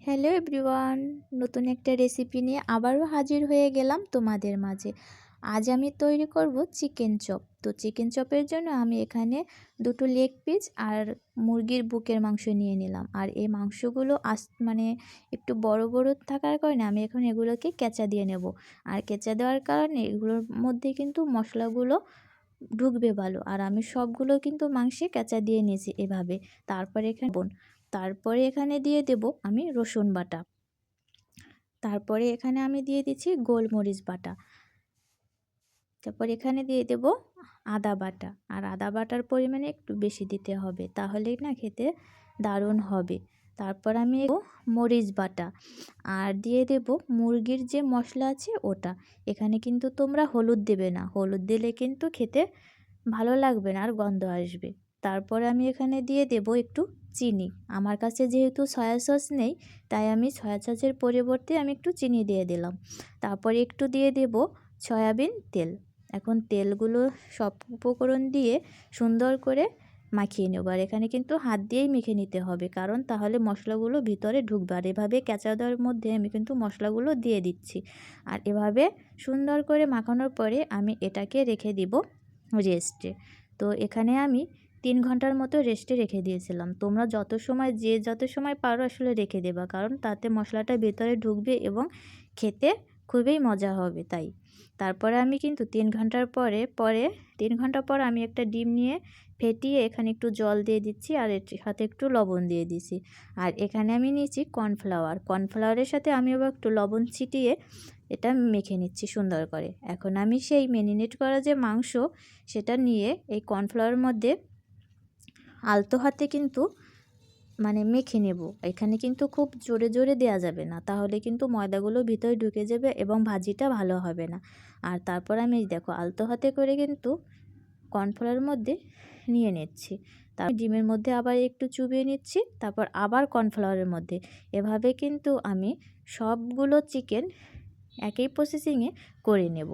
Hello everyone, নতুন একটা recipe নিয়ে আবারও হাজির হয়ে গেলাম তোমাদের মাঝে। আজ আমি তৈরি করব চিকেন চপ। তো চিকেন চপের জন্য আমি এখানে দুটো লেগ পিস আর মুরগির বুকের মাংস নিয়ে নিলাম। আর এই মাংসগুলো আস মানে একটু বড় বড় থাকার কারণে আমি এখন এগুলোকে কেঁচা দিয়ে নেব। আর কেঁচা দেওয়ার কারণে এগুলোর মধ্যে কিন্তু মশলাগুলো ঢুকবে ভালো। আর আমি সবগুলো কিন্তু মাংসে কেঁচা দিয়ে নিয়েছি এভাবে। তারপরে এখানে বোন তারপরে এখানে দিয়ে দেব আমি রসুন বাটা। তারপরে এখানে আমি দিয়ে দিচ্ছি গোলমরিচ বাটা। তারপর এখানে দিয়ে দেব আদা বাটা। আর আদা বাটার পরিমাণে একটু বেশি দিতে হবে, তাহলেই না খেতে দারুণ হবে। তারপর আমি মরিচ বাটা। আর দিয়ে দেব মুরগির যে মশলা আছে ওটা। এখানে কিন্তু তোমরা হলুদ দেবে না, হলুদ দিলে কিন্তু খেতে ভালো লাগবে না আর গন্ধ আসবে। তারপর আমি এখানে দিয়ে দেব একটু চিনি। আমার কাছে যেহেতু সয়া সস নেই, তাই আমি সয়া সসের পরিবর্তে আমি একটু চিনি দিয়ে দিলাম। তারপরে একটু দিয়ে দেব সয়াবিন তেল। এখন তেলগুলো সব উপকরণ দিয়ে সুন্দর করে মাখিয়ে নেব। আর এখানে কিন্তু হাত দিয়েই মেখে নিতে হবে, কারণ তাহলে মশলাগুলো ভিতরে ঢুকবে। আর এভাবে কেঁচা দেওয়ার মধ্যে আমি কিন্তু মশলাগুলো দিয়ে দিচ্ছি। আর এভাবে সুন্দর করে মাখানোর পরে আমি এটাকে রেখে দিব রেস্টে তো এখানে আমি তিন ঘণ্টার মতো রেস্টে রেখে দিয়েছিলাম। তোমরা যত সময়, যে যত সময় পারো আসলে রেখে দেবা, কারণ তাতে মশলাটা ভেতরে ঢুকবে এবং খেতে খুবই মজা হবে, তাই। তারপরে আমি কিন্তু তিন ঘণ্টার পরে পরে, তিন ঘণ্টা পর আমি একটা ডিম নিয়ে ফেটিয়ে এখানে একটু জল দিয়ে দিচ্ছি আর এর সাথে একটু লবণ দিয়ে দিছি। আর এখানে আমি নিয়েছি কর্নফ্লাওয়ার। কর্নফ্লাওয়ারের সাথে আমি আবার একটু লবণ ছিটিয়ে এটা মেখে নিচ্ছি সুন্দর করে। এখন আমি সেই মেরিনেট করা যে মাংস, সেটা নিয়ে এই কর্নফ্লাওয়ারের মধ্যে আলতো হাতে কিন্তু মানে মেখে নেব। এখানে কিন্তু খুব জোরে জোরে দেওয়া যাবে না। তাহলে কিন্তু ময়দাগুলো ভিতরে ঢুকে যাবে এবং ভাজিটা ভালো হবে না। আর তারপর আমি দেখো আলতো হাতে করে কিন্তু কর্নফ্লাওয়ারের মধ্যে নিয়ে নিচ্ছি। তার ডিমের মধ্যে আবার একটু চুবিয়ে নিচ্ছি, তারপর আবার কর্নফ্লাওয়ারের মধ্যে। এভাবে কিন্তু আমি সবগুলো চিকেন একই প্রসেসিংয়ে করে নেব।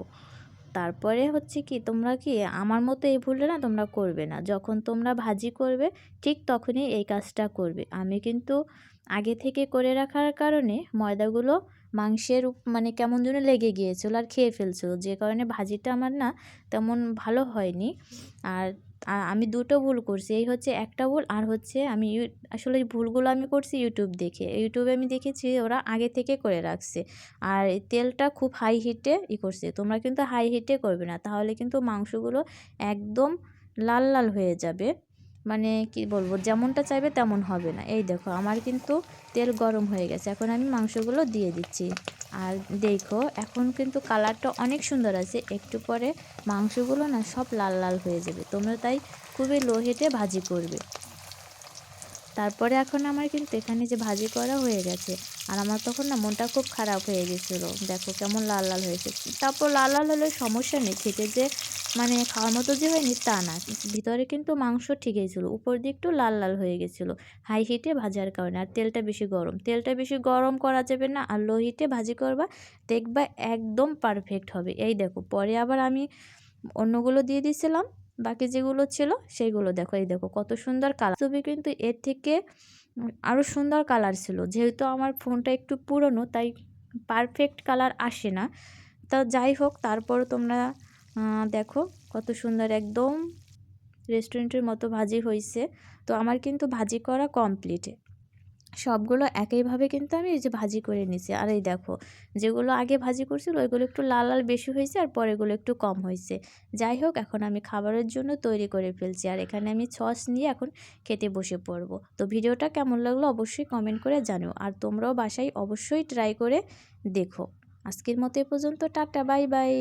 তারপরে হচ্ছে কি, তোমরা কি আমার মতো এই ভুলটা না তোমরা করবে না। যখন তোমরা ভাজি করবে, ঠিক তখনই এই কাজটা করবে। আমি কিন্তু আগে থেকে করে রাখার কারণে ময়দাগুলো মাংসের মানে কেমন যেন লেগে গিয়েছিল আর খেয়ে ফেলছিল। যে কারণে ভাজিটা আমার না তেমন ভালো হয়নি। আর আমি দুটো ভুল করছি। এই হচ্ছে একটা ভুল আর হচ্ছে আমি আসলে ভুলগুলো আমি করছি ইউটিউব দেখে। ইউটিউবে আমি দেখেছি ওরা আগে থেকে করে রাখছে। আর তেলটা খুব হাই হিটে ই করছে। তোমরা কিন্তু হাই হিটে করবে না। তাহলে কিন্তু মাংসগুলো একদম লাল লাল হয়ে যাবে। মানে কি বলব, যেমনটা চাইবে তেমন হবে না। এই দেখো, আমার কিন্তু তেল গরম হয়ে গেছে, এখন আমি মাংসগুলো দিয়ে দিচ্ছি। আর দেখো, এখন কিন্তু কালারটা অনেক সুন্দর আছে, একটু পরে মাংসগুলো না সব লাল লাল হয়ে যাবে, তোমরা তাই খুবই লো হিটে ভাজি করবে। তারপরে এখন আমার কিন্তু এখানে যে ভাজি করা হয়ে গেছে, আর আমার তখন না মনটা খুব খারাপ হয়ে গেছিল। দেখো কেমন লাল লাল হয়েছে তারপর লাল লাল হলে সমস্যা নেই, খেতে যে মানে খাওয়ার মতো যে হয়নি তা না। ভিতরে কিন্তু মাংস ঠিকই ছিল উপর দিয়ে একটু লাল লাল হয়ে গেছিল। হাই হিটে ভাজার কারণে, আর তেলটা বেশি গরম। তেলটা বেশি গরম করা যাবে না, আর লো হিটে ভাজি করবা, দেখবা একদম পারফেক্ট হবে। এই দেখো, পরে আবার আমি অন্যগুলো দিয়ে দিয়েছিলাম বাকি যেগুলো ছিল সেইগুলো দেখো, এই দেখো কত সুন্দর কালার ছবি কিন্তু এর থেকে আরও সুন্দর কালার ছিল। যেহেতু আমার ফোনটা একটু পুরনো, তাই পারফেক্ট কালার আসে না। তা যাই হোক তারপর তোমরা দেখো কত সুন্দর একদম রেস্টুরেন্টের মতো ভাজি হয়েছে। তো আমার কিন্তু ভাজি করা কমপ্লিট সবগুলো একইভাবে কিন্তু আমি এই যে ভাজি করে নিছি। আর এই দেখো, যেগুলো আগে ভাজি করছিল, ওইগুলো একটু লাল লাল বেশি হয়েছে আর পরেগুলো একটু কম হয়েছে। যাই হোক, এখন আমি খাবারের জন্য তৈরি করে ফেলছি। আর এখানে আমি সস নিয়ে এখন খেতে বসে পড়ব। তো ভিডিওটা কেমন লাগল অবশ্যই কমেন্ট করে জানিও। আর তোমরাও বাসায় অবশ্যই ট্রাই করে দেখো। আজকের মতো এ পর্যন্ত, টাটা, বাই বাই।